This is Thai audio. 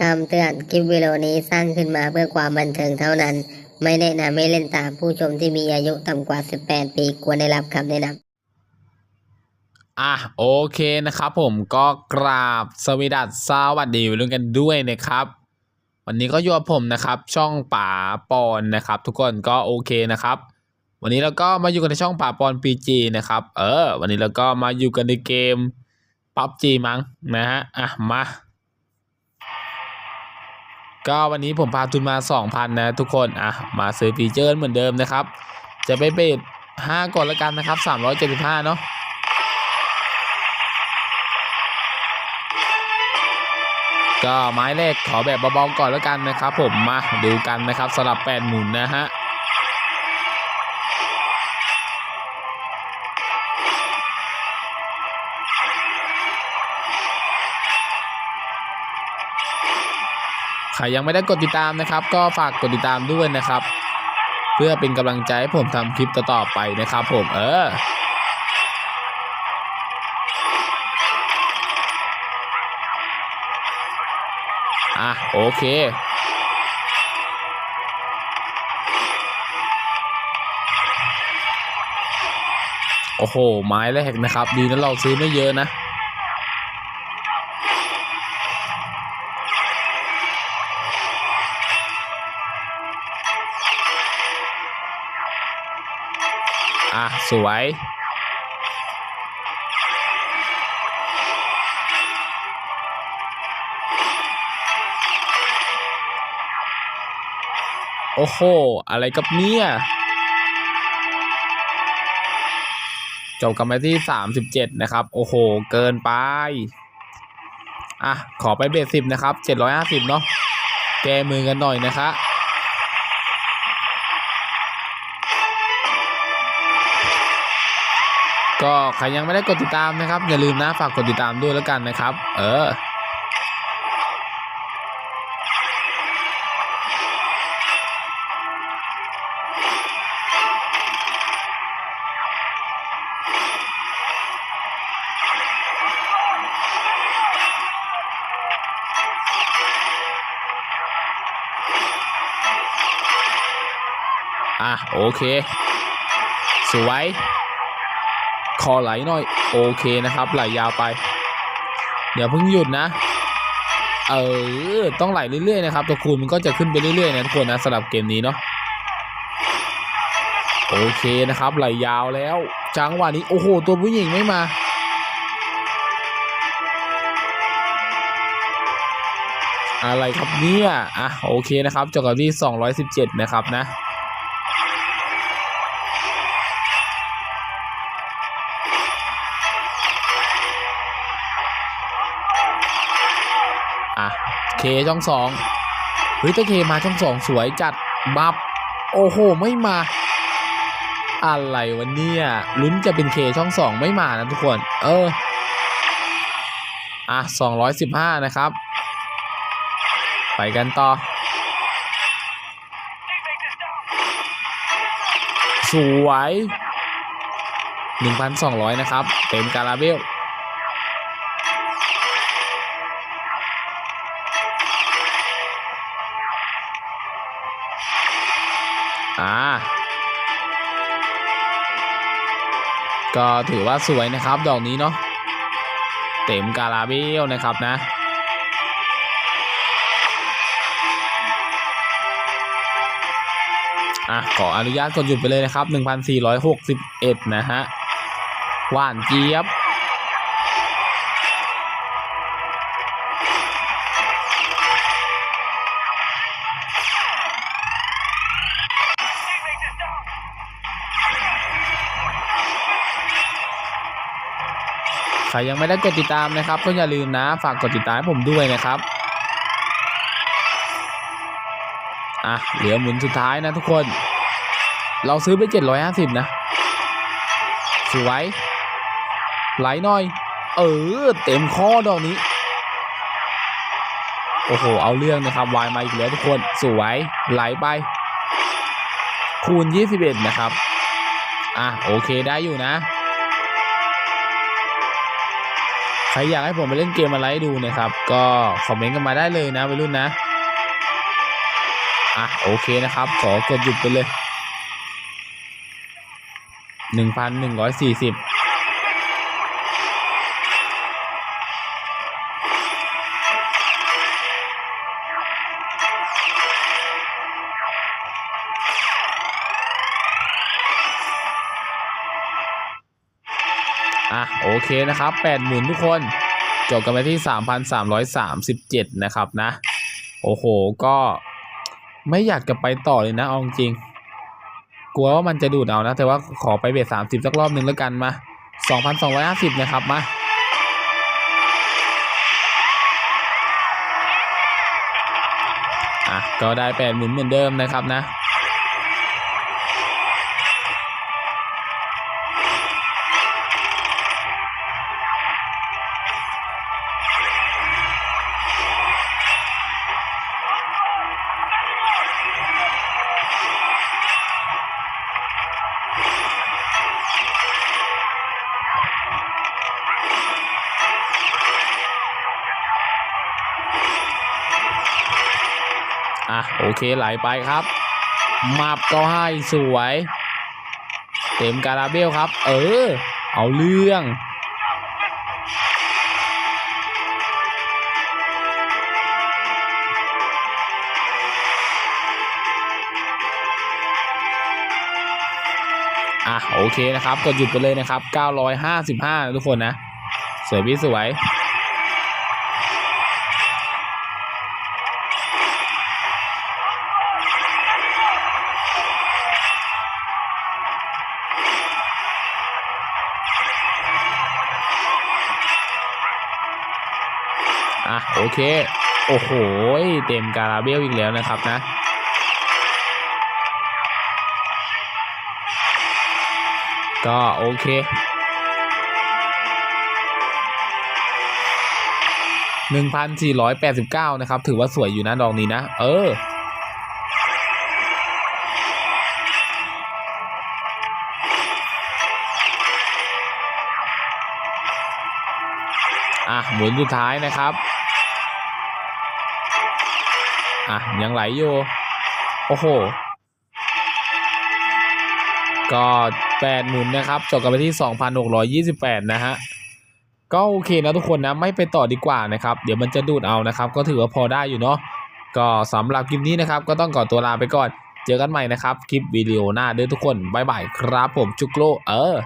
คำเตือนคลิปวิดีโอนี้สร้างขึ้นมาเพื่อความบันเทิงเท่านั้น ไม่แนะนำให้เล่นตามผู้ชมที่มีอายุต่ำกว่า 18 ปีควรได้รับคำแนะนำอะโอเคนะครับผมก็กราบสวสดัสสวัสดีวัยรุ่นกันด้วยนะครับ วันนี้ก็อยู่กับผมนะครับ ช่องป่าปอนนะครับ ทุกคนก็โอเคนะครับ วันนี้เราก็มาอยู่กันในช่องป่าปอนปีจีนะครับ เออ วันนี้เราก็มาอยู่กันในเกมปั๊บจีมั้งนะฮะอะมา ก็วันนี้ผมพาทุนมา 2,000 นะทุกคน อะ มาซื้อฟีเจอร์เหมือนเดิมนะครับ จะไปเปิด5ก่อนละกันนะครับ 375 เนาะก็ไม้แรกขอแบบเบาๆก่อนแล้วกันนะครับ ผมมาดูกันนะครับสลับแปดหมุนนะฮะ ใครยังไม่ได้กดติดตามนะครับ ก็ฝากกดติดตามด้วยนะครับ เพื่อเป็นกำลังใจให้ผมทำคลิปต่อๆไปนะครับ ผมเอออะโอเคโอ้โห ไม้แรกนะครับ ดีนะเราซื้อไม่เยอะนะ อะ สวย โอ้โห อะไรกับเนี่ย จบกันไปที่ 37 นะครับ โอ้โห เกินไป อะ ขอไปเบสสิบนะครับ 750 เนาะแกมือกันหน่อยนะคะ ก็ใครยังไม่ได้กดติดตามนะครับ อย่าลืมนะฝากกดติดตามด้วยแล้วกันนะครับ เอออะโอเค สวย คอไหลหน่อย โอเคนะครับไหลยาวไป เดี๋ยวเพิ่งหยุดนะเออต้องไหลเรื่อยๆนะครับตัวคูณมันก็จะขึ้นไปเรื่อยๆนะทุกคนนะสำหรับเกมนี้เนาะโอเคนะครับไหลยาวแล้วจังหวะนี้โอ้โหตัวผู้หญิงไม่มาอะไรครับเนี่ย อะ โอเคนะครับจบกับที่ 217 นะครับนะ เคช่องสองเฮ้ยถ้าเคมาช่องสองสวยจัดบับโอ้โหไม่มา อะไรวะเนี่ยลุ้นจะเป็นเคช่องสองไม่มานะทุกคน เอออะสองร้อยสิบห้านะครับ ไปกันต่อ สวยหนึ่งพันสองร้อยนะครับ เต็มการาเบล อ่า ก็ถือว่าสวยนะครับดอกนี้เนาะ เต็มกาลาเบลนะครับนะ อะ ขออนุญาตกดหยุดไปเลยนะครับ 1,461 นะฮะ หวานเจี๊ยบ รยังไม่ได้กดติดตามนะครับ ก็อย่าลืมนะ ฝากกดติดตามให้ผมด้วยนะครับอะเหลือหมุนสุดท้ายนะทุกคน เราซื้อไป 750 นะ สวยไหลหน่อย เออ เต็มข้อดอกนี้ โอ้โห เอาเรื่องนะครับวายมาอีกแล้วทุกคน สวย ไหลไป คูณ 21 นะครับ อะ โอเคได้อยู่นะ ใครอยากให้ผมไปเล่นเกมอะไรดูนะครับ ก็คอมเมนต์กันมาได้เลยนะวัยรุ่นนะ อะโอเคนะครับ ขอกดหยุดไปเลยหนึ่งพันหนึ่งร้อยสี่สิบ อะโอเคนะครับแปดหมื่นทุกคนจบกันไปที่สามพันสามร้อยสามสิบเจ็ดนะครับนะ โอ้โหก็ไม่อยากจะไปต่อเลยนะเอาจริง กลัวว่ามันจะดูดเอานะ แต่ว่าขอไปเบสสามสิบสักรอบหนึ่งแล้วกันมาสองพันสองร้อยห้าสิบนะครับมาอะก็ได้แปดหมุนเหมือนเดิมนะครับนะ โอเคไหลไปครับมับก็ให้สวย เต็มการาเบลครับ เออ เอาเรื่องอะโอเคนะครับกดหยุดไปเลยนะครับ 955 ทุกคนนะ สวยพี่สวย อะโอเค โอ้โห เต็มการาเบลอีกแล้วนะครับนะ ก็โอเคหนึ่งพันสี่ร้อยแปดสิบเก้านะครับ ถือว่าสวยอยู่นะดอกนี้นะ เอออะหมุนสุดท้ายนะครับ อะ ยังไหลอยู่ โอ้โห ก็แปดหมุนนะครับ จบกันไปที่2,628นะฮะ ก็โอเคนะทุกคนนะ ไม่ไปต่อดีกว่านะครับ เดี๋ยวมันจะดูดเอานะครับ ก็ถือว่าพอได้อยู่เนาะ ก็สำหรับคลิปนี้นะครับ ก็ต้องขอตัวลาไปก่อน เจอกันใหม่นะครับ คลิปวิดีโอหน้าเด้อทุกคน บ๊ายบายครับผมจุกโล เออ